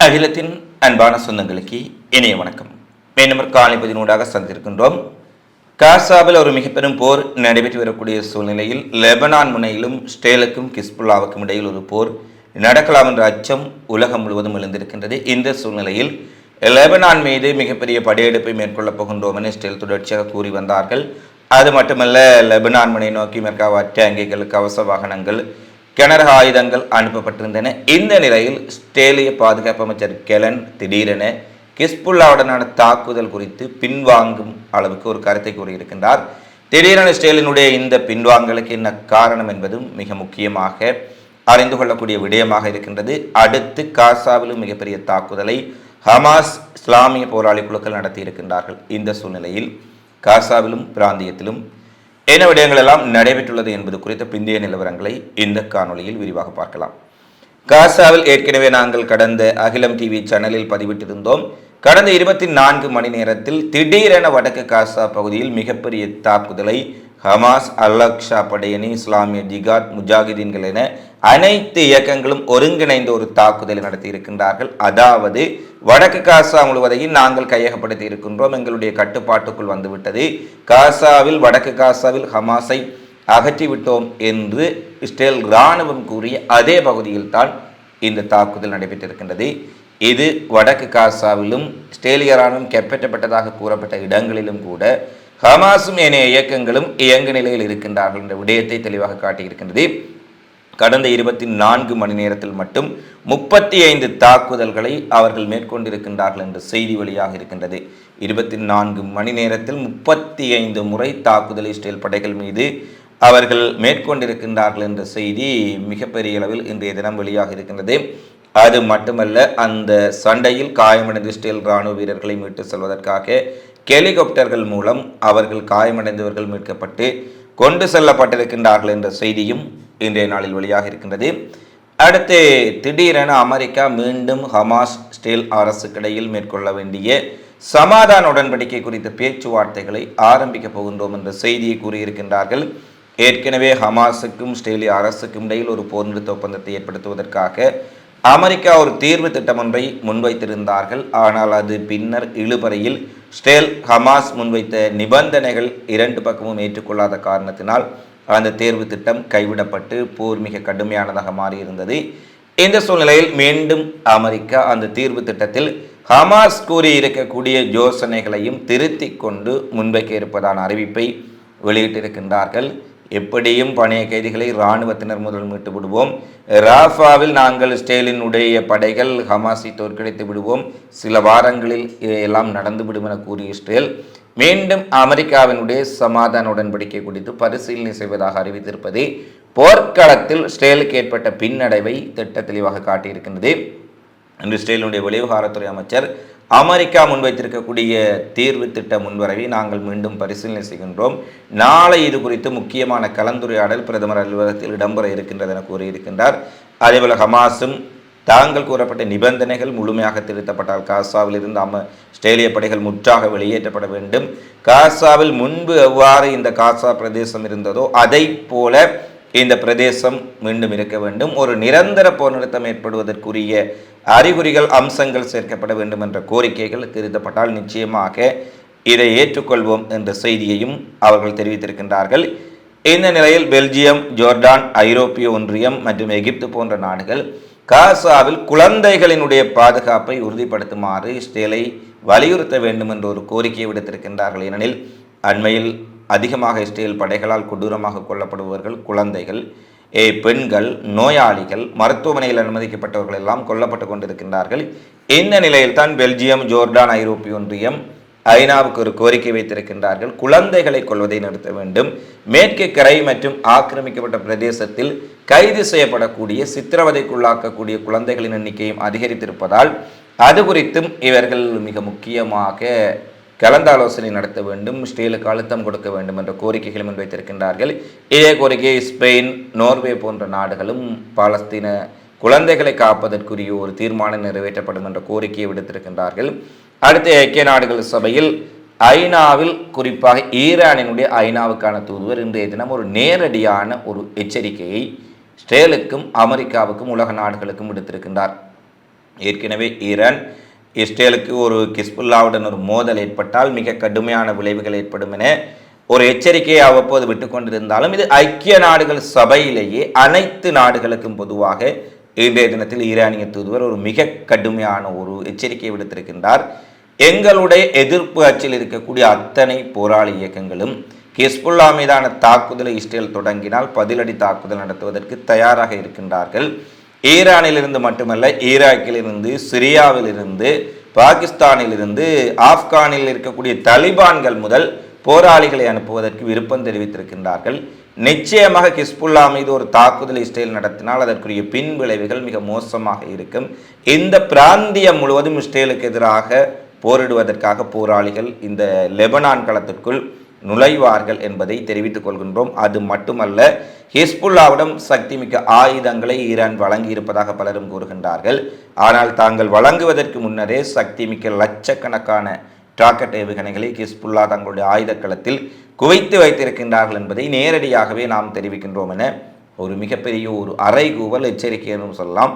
அகிலத்தின் அன்பான சொந்தங்களுக்கு இணைய வணக்கம். மேலும் காலைப்பதினூடாக சந்திருக்கின்றோம் காசாவில் ஒரு மிகப்பெரும் போர் நடைபெற்று வரக்கூடிய சூழ்நிலையில் லெபனான் முனையிலும் ஸ்டேலுக்கும் கிஸ்புல்லாவுக்கும் இடையில் ஒரு போர் நடக்கலாம் என்ற அச்சம் உலகம் முழுவதும் எழுந்திருக்கின்றது. இந்த சூழ்நிலையில் லெபனான் மீது மிகப்பெரிய படையெடுப்பை மேற்கொள்ளப் போகின்றோம் என ஸ்டேல் தொடர்ச்சியாக கூறி வந்தார்கள். அது மட்டுமல்ல லெபனான் முனை நோக்கி மேற்காவ அட்டாங்கிகள் கவச வாகனங்கள் கிணறு ஆயுதங்கள் அனுப்பப்பட்டிருந்தன. இந்த நிலையில் ஸ்டேலிய பாதுகாப்பு அமைச்சர் கெலன் திடீரென கிஸ்புல்லாவுடனான தாக்குதல் குறித்து பின்வாங்கும் அளவுக்கு ஒரு கருத்தை கூறியிருக்கின்றார். திடீரென ஸ்டேலினுடைய இந்த பின்வாங்கலுக்கு என்ன காரணம் என்பதும் மிக முக்கியமாக அறிந்து கொள்ளக்கூடிய விடயமாக இருக்கின்றது. அடுத்து காசாவிலும் மிகப்பெரிய தாக்குதலை ஹமாஸ் இஸ்லாமிய போராளி குழுக்கள் நடத்தியிருக்கின்றார்கள். இந்த சூழ்நிலையில் காசாவிலும் பிராந்தியத்திலும் என்ன விடயங்கள் எல்லாம் நடைபெற்றுள்ளது என்பது குறித்த பிந்தைய நிலவரங்களை இந்த காணொளியில் விரிவாக பார்க்கலாம். காசாவில் ஏற்கனவே நாங்கள் கடந்த அகிலம் டிவி சேனலில் பதிவிட்டிருந்தோம். கடந்த இருபத்தி நான்கு மணி நேரத்தில் திடீரென வடக்கு காசா பகுதியில் மிகப்பெரிய தாக்குதலை ஹமாஸ் அல்லக்ஷா படையணி இஸ்லாமிய ஜிகாத் முஜாஹிதீன்கள் என அனைத்து இயக்கங்களும் ஒருங்கிணைந்த ஒரு தாக்குதலை நடத்தி இருக்கின்றார்கள் அதாவது வடக்கு காசா முழுவதையும் நாங்கள் கையகப்படுத்தி இருக்கின்றோம். எங்களுடைய கட்டுப்பாட்டுக்குள் வந்துவிட்டது. காசாவில் வடக்கு காசாவில் ஹமாஸை அகற்றிவிட்டோம் என்று இஸ்ரேல் இராணுவம் கூறிய அதே பகுதியில் தான் இந்த தாக்குதல் நடைபெற்றிருக்கின்றது. இது வடக்கு காசாவிலும் இஸ்ரேலிய இராணுவம் கைப்பற்றப்பட்டதாக கூறப்பட்ட இடங்களிலும் கூட ஹமாஸும் ஏனைய இயக்கங்களும் இயங்கு நிலையில் இருக்கின்றார்கள் என்ற விடயத்தை தெளிவாக காட்டியிருக்கின்றது. கடந்த இருபத்தி நான்கு மணி நேரத்தில் மட்டும் முப்பத்தி ஐந்து தாக்குதல்களை அவர்கள் மேற்கொண்டிருக்கின்றார்கள் என்ற செய்தி வழியாக இருக்கின்றது. இருபத்தி நான்கு மணி நேரத்தில் முப்பத்தி ஐந்து முறை தாக்குதல் இஸ்ரேல் படைகள் மீது அவர்கள் மேற்கொண்டிருக்கின்றார்கள் என்ற செய்தி மிகப்பெரிய அளவில் இன்றைய தினம் வெளியாக இருக்கின்றது. அது மட்டுமல்ல அந்த சண்டையில் காயமடைந்த இஸ்ரேல் இராணுவ வீரர்களை மீட்டு செல்வதற்காக ஹெலிகாப்டர்கள் மூலம் அவர்கள் காயமடைந்தவர்கள் மீட்கப்பட்டு கொண்டு செல்லப்பட்டிருக்கின்றார்கள் என்ற செய்தியும் இன்றைய நாளில் வெளியாக இருக்கின்றது. அடுத்து திடீரென அமெரிக்கா மீண்டும் ஹமாஸ் ஸ்டேல் அரசுக்கிடையில் மேற்கொள்ள வேண்டிய சமாதான உடன்படிக்கை குறித்த பேச்சுவார்த்தைகளை ஆரம்பிக்கப் போகின்றோம் என்ற செய்தியை கூறியிருக்கின்றார்கள். ஏற்கனவே ஹமாஸுக்கும் ஸ்டேலிய அரசுக்கும் இடையில் ஒரு போர் நிறுத்த ஒப்பந்தத்தை ஏற்படுத்துவதற்காக அமெரிக்கா ஒரு தீர்வு திட்டம் ஒன்றை முன்வைத்திருந்தார்கள். ஆனால் அது பின்னர் இழுபறையில் ஸ்டேல் ஹமாஸ் முன்வைத்த நிபந்தனைகள் இரண்டு பக்கமும் ஏற்றுக்கொள்ளாத காரணத்தினால் அந்த தேர்வு திட்டம் கைவிடப்பட்டு போர் மிக கடுமையானதாக மாறியிருந்தது. இந்த சூழ்நிலையில் மீண்டும் அமெரிக்கா அந்த தீர்வு திட்டத்தில் ஹமாஸ் கூறியிருக்கக்கூடிய யோசனைகளையும் திருத்தி கொண்டு முன்வைக்க இருப்பதான அறிவிப்பை வெளியிட்டிருக்கின்றார்கள். எப்படியும் பணைய கைதிகளை இராணுவத்தினர் முதல் மீட்டு விடுவோம். ராஃபாவில் நாங்கள் ஸ்டேலினுடைய படைகள் ஹமாஸை தோற்கடித்து விடுவோம். சில வாரங்களில் எல்லாம் நடந்துவிடும் என கூறிய இஸ்ரேல் மீண்டும் அமெரிக்காவினுடைய சமாதான உடன்படிக்கை குறித்து பரிசீலனை செய்வதாக அறிவித்திருப்பது போர்க்களத்தில் ஸ்டேலுக்கு ஏற்பட்ட பின்னடைவை திட்ட தெளிவாக காட்டியிருக்கின்றது. இன்று ஸ்டேலினுடைய வெளிவிவகாரத்துறை அமைச்சர் அமெரிக்கா முன்வைத்திருக்கக்கூடிய தீர்வு திட்ட முன்வரவை நாங்கள் மீண்டும் பரிசீலனை செய்கின்றோம். நாளை இது குறித்து முக்கியமான கலந்துரையாடல் பிரதமர் அலுவலகத்தில் இடம்பெற இருக்கின்றது என கூறியிருக்கின்றார் அதேபோல ஹமாஸும் தாங்கள் கூறப்பட்ட நிபந்தனைகள் முழுமையாக திருத்தப்பட்டால் காசாவில் இருந்து அம ஸ்டேலிய படைகள் முற்றாக வெளியேற்றப்பட வேண்டும். காசாவில் முன்பு எவ்வாறு இந்த காசா பிரதேசம் இருந்ததோ அதை போல இந்த பிரதேசம் மீண்டும் இருக்க வேண்டும். ஒரு நிரந்தர போர் நிறுத்தம் ஏற்படுவதற்குரிய அறிகுறிகள் அம்சங்கள் சேர்க்கப்பட வேண்டும் என்ற கோரிக்கைகள் திருத்தப்பட்டால் நிச்சயமாக இதை ஏற்றுக்கொள்வோம் என்ற செய்தியையும் அவர்கள் தெரிவித்திருக்கின்றார்கள். இந்த நிலையில் பெல்ஜியம் ஜோர்டான் ஐரோப்பிய ஒன்றியம் மற்றும் எகிப்து போன்ற நாடுகள் காசாவில் குழந்தைகளினுடைய பாதுகாப்பை உறுதிப்படுத்துமாறு இஸ்ரேலை வலியுறுத்த வேண்டும் என்ற ஒரு கோரிக்கையை விடுத்திருக்கின்றார்கள். ஏனெனில் அண்மையில் அதிகமாக இஸ்ரேல் படைகளால் கொடூரமாக கொல்லப்படுபவர்கள் குழந்தைகள் ஏ பெண்கள் நோயாளிகள் மருத்துவமனையில் அனுமதிக்கப்பட்டவர்கள் எல்லாம் கொல்லப்பட்டு கொண்டிருக்கின்றார்கள். இந்த நிலையில் தான் பெல்ஜியம் ஜோர்டான் ஐரோப்பிய ஒன்றியம் ஐநாவுக்கு ஒரு கோரிக்கை வைத்திருக்கின்றார்கள். குழந்தைகளை கொள்வதை நிறுத்த வேண்டும். மேற்கு கரை மற்றும் ஆக்கிரமிக்கப்பட்ட பிரதேசத்தில் கைது செய்யப்படக்கூடிய சித்திரவதைக்குள்ளாக்கக்கூடிய குழந்தைகளின் எண்ணிக்கையும் அதிகரித்திருப்பதால் அது குறித்தும் இவர்கள் மிக முக்கியமாக கலந்தாலோசனை நடத்த வேண்டும் ஸ்டீலுக்கு அழுத்தம் கொடுக்க வேண்டும் என்ற கோரிக்கைகளை முன்வைத்திருக்கின்றார்கள் இதே கோரிக்கையை ஸ்பெயின் நோர்வே போன்ற நாடுகளும் பாலஸ்தீன குழந்தைகளை காப்பதற்குரிய ஒரு தீர்மானம் நிறைவேற்றப்படும் என்ற கோரிக்கையை விடுத்திருக்கின்றார்கள். அடுத்த ஐக்கிய நாடுகள் சபையில் ஐநாவில் குறிப்பாக ஈரானினுடைய ஐநாவுக்கான தூதுவர் இன்றைய தினம் ஒரு நேரடியான ஒரு எச்சரிக்கையை ஸ்டேலுக்கும் அமெரிக்காவுக்கும் உலக நாடுகளுக்கும் விடுத்திருக்கின்றார். ஏற்கனவே ஈரான் இஸ்ரேலுக்கு ஒரு கிஸ்புல்லாவுடன் ஒரு மோதல் ஏற்பட்டால் மிக கடுமையான விளைவுகள் ஏற்படும் என ஒரு எச்சரிக்கையை அவ்வப்போது விட்டு கொண்டிருந்தாலும் இது ஐக்கிய நாடுகள் சபையிலேயே அனைத்து நாடுகளுக்கும் பொதுவாக இன்றைய தினத்தில் ஈரானிய தூதுவர் ஒரு மிக கடுமையான ஒரு எச்சரிக்கையை விடுத்திருக்கின்றார். எங்களுடைய எதிர்ப்பு அச்சில் இருக்கக்கூடிய அத்தனை போராளி இயக்கங்களும் ஹிஸ்புல்லா மீதான தாக்குதலை இஸ்ரேல் தொடங்கினால் பதிலடி தாக்குதல் நடத்துவதற்கு தயாராக இருக்கின்றார்கள். ஈரானிலிருந்து மட்டுமல்ல ஈராக்கிலிருந்து சிரியாவிலிருந்து பாகிஸ்தானிலிருந்து ஆப்கானில் இருக்கக்கூடிய தலிபான்கள் முதல் போராளிகளை அனுப்புவதற்கு விருப்பம் தெரிவித்திருக்கின்றார்கள். நிச்சயமாக கிஸ்புல்லா மீது ஒரு தாக்குதல் இஸ்ரேல் நடத்தினால் அதற்குரிய பின் விளைவுகள் மிக மோசமாக இருக்கும். இந்த பிராந்தியம் முழுவதும் இஸ்ரேலுக்கு எதிராக போரிடுவதற்காக போராளிகள் இந்த லெபனான் களத்திற்குள் நுழைவார்கள் என்பதை தெரிவித்துக் கொள்கின்றோம். அது மட்டுமல்ல ஹிஸ்புல்லாவிடம் சக்தி மிக்க ஆயுதங்களை ஈரான் வழங்கி இருப்பதாக பலரும் கூறுகின்றார்கள். ஆனால் தாங்கள் வழங்குவதற்கு முன்னரே சக்தி மிக்க லட்சக்கணக்கான ராக்கெட் ஏவுகணைகளை ஹிஸ்புல்லா தங்களுடைய ஆயுதக்களத்தில் குவைத்து வைத்திருக்கின்றார்கள் என்பதை நேரடியாகவே நாம் தெரிவிக்கின்றோம் என ஒரு மிகப்பெரிய ஒரு அறைகூவல் எச்சரிக்கை என்றும் சொல்லலாம்.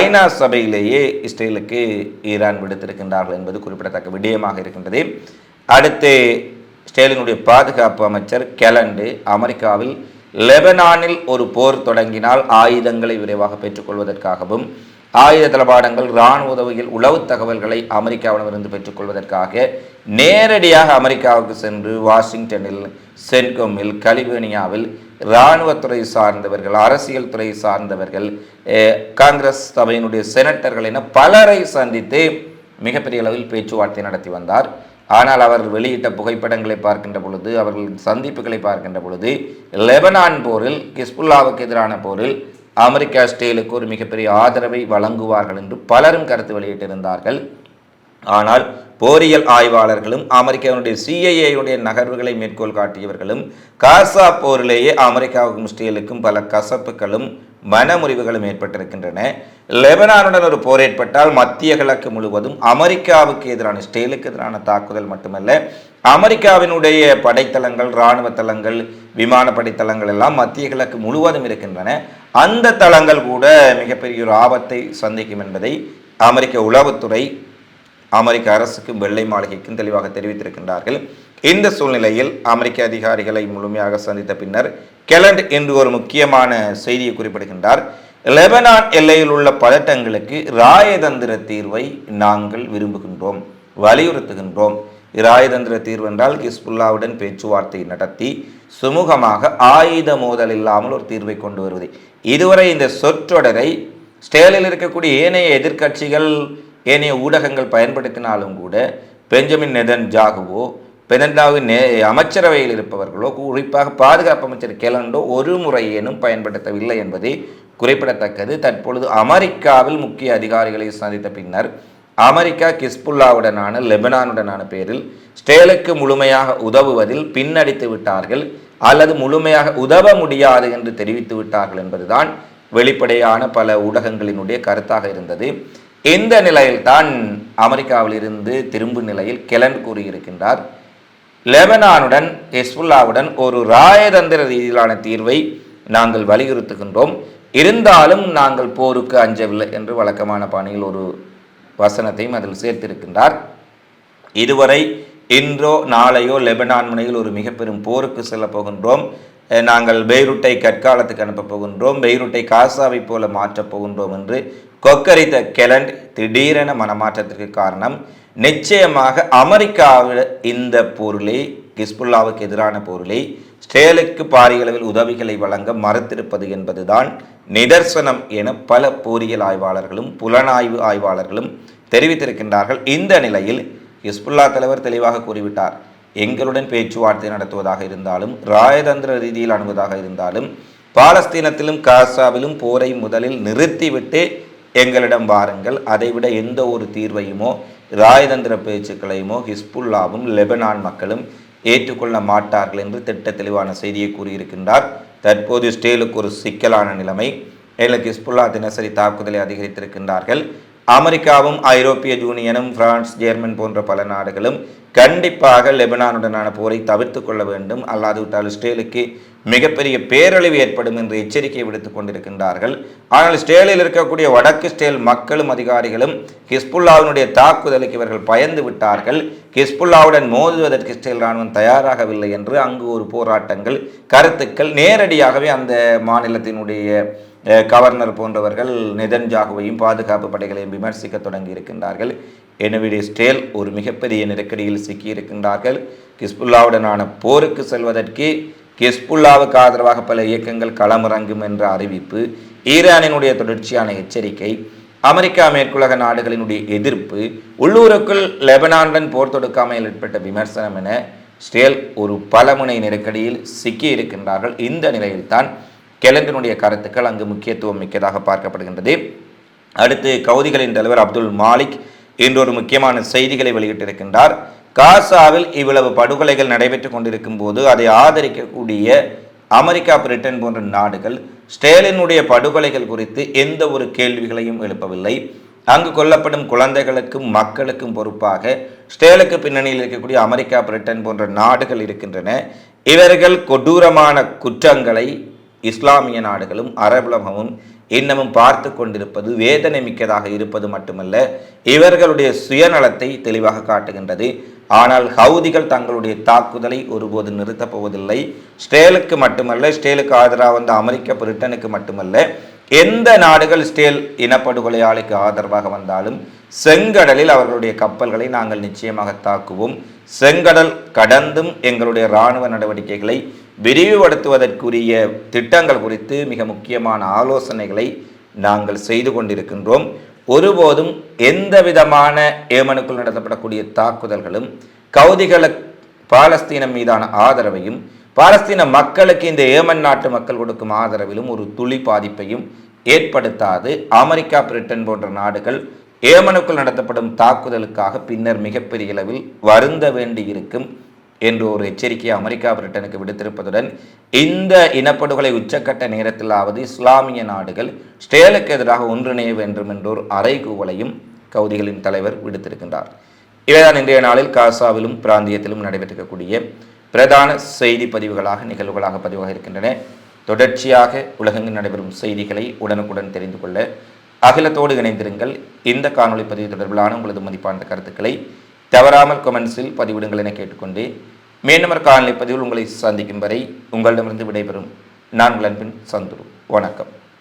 ஐநா சபையிலேயே இஸ்ரேலுக்கு ஈரான் விடுத்திருக்கின்றார்கள் என்பது குறிப்பிடத்தக்க விடயமாக இருக்கின்றது. அடுத்து ஸ்டேலினுடைய பாதுகாப்பு அமைச்சர் கெலண்டு அமெரிக்காவில் லெபனானில் ஒரு போர் தொடங்கினால் ஆயுதங்களை விரைவாக பெற்றுக்கொள்வதற்காகவும் ஆயுத தளபாடங்கள் இராணுவ உதவியில் உளவு தகவல்களை அமெரிக்காவிடமிருந்து பெற்றுக்கொள்வதற்காக நேரடியாக அமெரிக்காவுக்கு சென்று வாஷிங்டனில் சென்கோமில் கலிபோர்னியாவில் இராணுவத்துறை சார்ந்தவர்கள் அரசியல் துறை சார்ந்தவர்கள் காங்கிரஸ் சபையினுடைய செனட்டர்கள் என பலரை சந்தித்து மிகப்பெரிய அளவில் பேச்சுவார்த்தை நடத்தி வந்தார். ஆனால் அவர் வெளியிட்ட புகைப்படங்களை பார்க்கின்ற பொழுது அவர்களின் சந்திப்புகளை பார்க்கின்ற பொழுது லெபனான் போரில் கிஸ்புல்லாவுக்கு எதிரான போரில் அமெரிக்கா ஸ்டேலுக்கு ஒரு மிகப்பெரிய ஆதரவை வழங்குவார்கள் என்று பலரும் கருத்து வெளியிட்டிருந்தார்கள். ஆனால் போரியல் ஆய்வாளர்களும் அமெரிக்காவுடைய சிஐஏயுடைய நகர்வுகளை மேற்கோள் காட்டியவர்களும் காசா போரிலேயே அமெரிக்காவுக்கும் ஸ்டீலுக்கும் பல கசப்புகளும் மனமுறிவுகளும் ஏற்பட்டிருக்கின்றன. லெபனானுடன் ஒரு போர் ஏற்பட்டால் மத்திய கிழக்கு முழுவதும் அமெரிக்காவுக்கு எதிரான இஸ்ரேலுக்கு எதிரான தாக்குதல் மட்டுமல்ல அமெரிக்காவினுடைய படைத்தளங்கள் இராணுவ தளங்கள் விமான படைத்தளங்கள் எல்லாம் மத்திய கிழக்கு முழுவதும் இருக்கின்றன. அந்த தளங்கள் கூட மிகப்பெரிய ஒரு ஆபத்தை சந்திக்கும் என்பதை அமெரிக்க உளவுத்துறை அமெரிக்க அரசுக்கும் வெள்ளை மாளிகைக்கும் தெளிவாக தெரிவித்திருக்கின்றார்கள். இந்த சூழ்நிலையில் அமெரிக்க அதிகாரிகளை முழுமையாக சந்தித்த பின்னர் கெலண்ட் என்று ஒரு முக்கியமான செய்தியை குறிப்பிடுகின்றார். லெபனான் எல்லையில் உள்ள பதட்டங்களுக்கு ராயதந்திர தீர்வை நாங்கள் விரும்புகின்றோம் வலியுறுத்துகின்றோம். இராயதந்திர தீர்வு என்றால் ஹிஸ்புல்லாவுடன் பேச்சுவார்த்தை நடத்தி சுமூகமாக ஆயுத மோதல் இல்லாமல் ஒரு தீர்வை கொண்டு வருவது. இதுவரை இந்த சொற்றொடரை ஸ்டேலில் இருக்கக்கூடிய ஏனைய எதிர்க்கட்சிகள் ஏனைய ஊடகங்கள் பயன்படுத்தினாலும் கூட பெஞ்சமின் நெதன் ஜாகுவோ பெனண்டாவின் நே அமைச்சரவையில் இருப்பவர்களோ குறிப்பாக பாதுகாப்பு அமைச்சர் கெலண்டோ ஒரு முறையேனும் பயன்படுத்தவில்லை என்பது குறிப்பிடத்தக்கது. தற்பொழுது அமெரிக்காவில் முக்கிய அதிகாரிகளை சந்தித்த பின்னர் அமெரிக்கா கிஸ்புல்லாவுடனான லெபனானுடனான பேரில் ஸ்டேலுக்கு முழுமையாக உதவுவதில் பின்னடித்து விட்டார்கள் அல்லது முழுமையாக உதவ முடியாது என்று தெரிவித்து விட்டார்கள் என்பதுதான் வெளிப்படையான பல ஊடகங்களினுடைய கருத்தாக இருந்தது. இந்த நிலையில்தான் அமெரிக்காவிலிருந்து திரும்பும் நிலையில் கெலன் கூறியிருக்கின்றார். லெபனானுடன் ஹெஸ்புல்லாவுடன் ஒரு ராயதந்திர ரீதியிலான தீர்வை நாங்கள் வலியுறுத்துகின்றோம். இருந்தாலும் நாங்கள் போருக்கு அஞ்சவில்லை என்று வழக்கமான பாணியில் ஒரு வசனத்தையும் அதில் சேர்த்திருக்கின்றார். இதுவரை இன்றோ நாளையோ லெபனான் முனையில் ஒரு மிக பெரும் போருக்கு செல்லப் போகின்றோம். நாங்கள் பெய்ரூட்டை கற்காலத்துக்கு அனுப்பப் போகின்றோம். பெய்ரூட்டை காசாவை போல மாற்றப் போகின்றோம் என்று கொக்கரித்த கெலண்ட் திடீரென மனமாற்றத்திற்கு காரணம் நிச்சயமாக அமெரிக்காவில் இந்த போரிலே கிஸ்புல்லாவுக்கு எதிரான பொருளை ஸ்டேலுக்கு பாரியளவில் உதவிகளை வழங்க மறுத்திருப்பது என்பதுதான் நிதர்சனம் என பல போரியல் ஆய்வாளர்களும் புலனாய்வு ஆய்வாளர்களும் தெரிவித்திருக்கின்றார்கள். இந்த நிலையில் ஹிஸ்புல்லா தலைவர் தெளிவாக கூறிவிட்டார். எங்களுடன் பேச்சுவார்த்தை நடத்துவதாக இருந்தாலும் ராயதந்திர ரீதியில் அணுவதாக இருந்தாலும் பாலஸ்தீனத்திலும் காசாவிலும் போரை முதலில் நிறுத்திவிட்டு எங்களிடம் வாருங்கள். அதைவிட எந்த ஒரு தீர்வையுமோ ராயதந்திர பேச்சுக்களையுமோ ஹிஸ்புல்லாவும் லெபனான் மக்களும் ஏற்றுக்கொள்ள மாட்டார்கள் என்று திட்ட தெளிவான செய்தியை கூறியிருக்கின்றார். தற்போது ஸ்டேலுக்கு ஒரு சிக்கலான நிலைமை. மேலும் ஹிஸ்புல்லா தினசரி தாக்குதலை அதிகரித்திருக்கின்றார்கள். அமெரிக்காவும் ஐரோப்பிய யூனியனும் பிரான்ஸ் ஜெர்மன் போன்ற பல நாடுகளும் கண்டிப்பாக லெபனானுடனான போரை தவிர்த்து கொள்ள வேண்டும். அல்லாதுவிட்டால் இஸ்ரேலுக்கு மிகப்பெரிய பேரழிவு ஏற்படும் என்று எச்சரிக்கை விடுத்துக் கொண்டிருக்கின்றார்கள். ஆனால் இஸ்ரேலில் இருக்கக்கூடிய வடக்கு இஸ்ரேல் மக்களும் அதிகாரிகளும் ஹிஸ்புல்லாவினுடைய தாக்குதலுக்கு இவர்கள் பயந்து விட்டார்கள். ஹிஸ்புல்லாவுடன் மோதுவதற்கு இஸ்ரேல் ராணுவம் தயாராகவில்லை என்று அங்கு ஒரு போராட்டங்கள் கருத்துக்கள் நேரடியாகவே அந்த மாநிலத்தினுடைய கவர்னர் போன்றவர்கள் நிதன்ஜாகுவையும் பாதுகாப்பு படைகளையும் விமர்சிக்க தொடங்கி இருக்கின்றார்கள் எனவே ஸ்டேல் ஒரு மிகப்பெரிய நெருக்கடியில் சிக்கியிருக்கின்றார்கள். கிஸ்புல்லாவுடனான போருக்கு செல்வதற்கு கிஸ்புல்லாவுக்கு ஆதரவாக பல இயக்கங்கள் களமிறங்கும் என்ற அறிவிப்பு ஈரானினுடைய தொடர்ச்சியான எச்சரிக்கை அமெரிக்கா மேற்குலக நாடுகளினுடைய எதிர்ப்பு உள்ளூருக்குள் லெபனானுடன் போர் தொடுக்காமல் ஏற்பட்ட விமர்சனம் என ஸ்டேல் ஒரு பலமுனை நெருக்கடியில் சிக்கியிருக்கின்றார்கள். இந்த நிலையில்தான் கெலண்டினுடைய கருத்துக்கள் அங்கு முக்கியத்துவம் மிக்கதாக பார்க்கப்படுகின்றது. அடுத்து கவுதிகளின் தலைவர் அப்துல் மாலிக் இன்று ஒரு முக்கியமான செய்திகளை வெளியிட்டிருக்கின்றார். காசாவில் இவ்வளவு படுகொலைகள் நடைபெற்று கொண்டிருக்கும் போது அதை ஆதரிக்கக்கூடிய அமெரிக்கா பிரிட்டன் போன்ற நாடுகள் ஸ்டேலினுடைய படுகொலைகள் குறித்து எந்த ஒரு கேள்விகளையும் எழுப்பவில்லை. அங்கு கொல்லப்படும் குழந்தைகளுக்கும் மக்களுக்கும் பொறுப்பாக ஸ்டேலுக்கு பின்னணியில் இருக்கக்கூடிய அமெரிக்கா பிரிட்டன் போன்ற நாடுகள் இருக்கின்றன. இவர்கள் கொடூரமான குற்றங்களை இஸ்லாமிய நாடுகளும் அரபுலகமும் இன்னமும் பார்த்து கொண்டிருப்பது வேதனை மிக்கதாக இருப்பது மட்டுமல்ல இவர்களுடைய சுயநலத்தை தெளிவாக காட்டுகின்றது. ஆனால் ஹவுதிகள் தங்களுடைய தாக்குதலை ஒருபோது நிறுத்தப் போவதில்லை. ஸ்டேலுக்கு மட்டுமல்ல ஸ்டேலுக்கு ஆதரவாக வந்த அமெரிக்க பிரிட்டனுக்கு மட்டுமல்ல எந்த நாடுகள் ஸ்டேல் இனப்படுகொலையாளிக்கு ஆதரவாக வந்தாலும் செங்கடலில் அவர்களுடைய கப்பல்களை நாங்கள் நிச்சயமாக தாக்குவோம். செங்கடல் கடந்தும் எங்களுடைய இராணுவ நடவடிக்கைகளை விரிவுபடுத்துவதற்குரிய திட்டங்கள் குறித்து மிக முக்கியமான ஆலோசனைகளை நாங்கள் செய்து கொண்டிருக்கின்றோம். ஒருபோதும் எந்த விதமான ஏமனுக்குள் நடத்தப்படக்கூடிய தாக்குதல்களும் கவுதிகள பாலஸ்தீனம் மீதான ஆதரவையும் பாலஸ்தீன மக்களுக்கு இந்த ஏமன் நாட்டு மக்கள் கொடுக்கும் ஆதரவிலும் ஒரு துளி பாதிப்பையும் ஏற்படுத்தாது. அமெரிக்கா பிரிட்டன் போன்ற நாடுகள் ஏமனுக்குள் நடத்தப்படும் தாக்குதலுக்காக பின்னர் மிகப்பெரிய அளவில் வருந்த வேண்டியிருக்கும் என்று ஒரு எச்சரிக்கையை அமெரிக்கா பிரிட்டனுக்கு விடுத்திருப்பதுடன் இந்த இனப்படுகொலை உச்சக்கட்ட நேரத்திலாவது இஸ்லாமிய நாடுகள் ஸ்டேலுக்கு எதிராக ஒன்றிணைய வேண்டும் என்றோர் அறைகூவலையும் கவுதிகளின் தலைவர் விடுத்திருக்கின்றார். இவைதான் இன்றைய நாளில் காசாவிலும் பிராந்தியத்திலும் நடைபெற்றிருக்கக்கூடிய பிரதான செய்தி பதிவுகளாக நிகழ்வுகளாக பதிவாக இருக்கின்றன தொடர்ச்சியாக உலகெங்கு நடைபெறும் செய்திகளை உடனுக்குடன் தெரிந்து கொள்ள அகிலத்தோடு இணைந்திருங்கள். இந்த காணொலி பதிவு தொடர்பிலான உங்களது மதிப்பான கருத்துக்களை தவறாமல் கொமெண்ட்ஸில் பதிவிடுங்கள் என கேட்டுக்கொண்டு மீண்டும் ஒரு காணொலி பதிவில் உங்களை சந்திக்கும் வரை உங்களிடமிருந்து விடைபெறும். நான் உங்கள் அன்பின் சந்துரு. வணக்கம்.